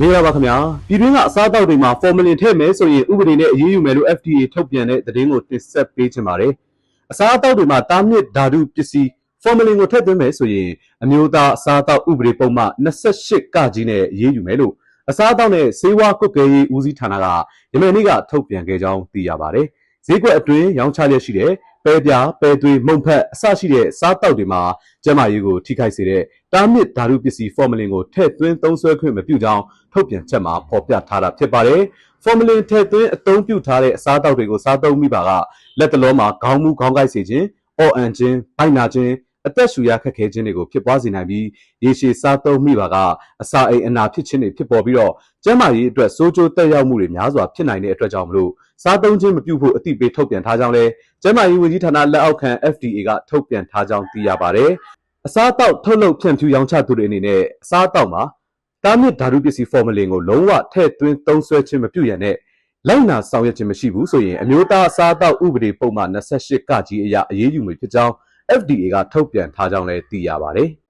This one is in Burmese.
မင်္ဂလာပါခင်ဗျာပြည်တွင်းကအစားအသောက်တွေမှာ formalin ထည့်မယ်ဆိုရင်ဥပဒေနဲ့အရေးယူမယ်လို့ FDA ထုတ်ပြန်တဲ့သတင်းကိုတင်ဆက်ပေးချင်ပါတယ်အစားအသောက်တွေမှာတားမြစ်ဓာတုပစ္စည်း formalin ကိုထည့်သွင်းမယ်ဆိုရင်အမျိုးသားအစားအသောက်ဥပဒေပုံမှ28ကကြီးနဲ့အရေးယူမယ်လို့အစားအသောက်နဲ့ဆေးဝါးကွပ်ကဲရေးဦးစီးဌာနကယမန်နေ့ကထုတ်ပြန်ခဲ့ကြောင်းသိရပါတယ်ဈေးကွက်အတွင်းရောင်းချလျက်ရှိတဲ့ ပဲပြားပဲသွေးမုံဖက်အစရှိတဲ့စားတောက်တွေမှာကျန်းမာရေးကိုထိခိုက်စေတဲ့တားမြစ်ဓာတုပစ္စည်း formalin ကိုထည့်သွင်းသုံးစွဲခွင့်မပြုကြောင်းထုတ်ပြန်ချက်မှာဖော်ပြထားတာဖြစ်ပါတယ်။ formalin ထည့်သွင်းအသုံးပြုထားတဲ့အစားအသောက်တွေကိုစားသုံးမိပါကလက်တလုံးမှာခေါင်းမူးခေါင်းကိုက်စေခြင်း၊အော်အန်ခြင်း၊ဗိုက်နာခြင်း အသက်ရှူရခက်ခဲခြင်းတွေကိုဖြစ်ပွားစေနိုင်ပြီးရေရှည်စားသုံးမိပါကအစာအိမ်အနာဖြစ်ခြင်းတွေဖြစ်ပေါ်ပြီးတော့ကျန်းမာရေးအတွက်စိုးကျိုးတက်ရောက်မှုတွေများစွာဖြစ်နိုင်တဲ့အတွက်ကြောင့်မလို့စားသုံးခြင်းမပြုဖို့အသိပေးထုတ်ပြန်ထားကြောင်းလဲကျန်းမာရေးဝန်ကြီးဌာနလက်အောက်ခံ FDA ကထုတ်ပြန်ထားကြောင်းသိရပါတယ်။အစားအသောက်ထုတ်လုပ်ဖြန့်ဖြူးရောင်းချသူတွေအနေနဲ့အစားအသောက်မှာတားမြစ်ဓာတုပစ္စည်း formalin ကိုလုံးဝထည့်သွင်းသုံးစွဲခြင်းမပြုရတဲ့လိုက်နာဆောင်ရွက်ခြင်းမရှိဘူးဆိုရင်အမျိုးသားအစားအသောက်ဥပဒေပုံမှန်28ကကြီးအရအရေးယူမှာဖြစ်ကြောင်း FDA ကထုတ်ပြန်ထားကြောင်းလည်းသိရပါတယ်။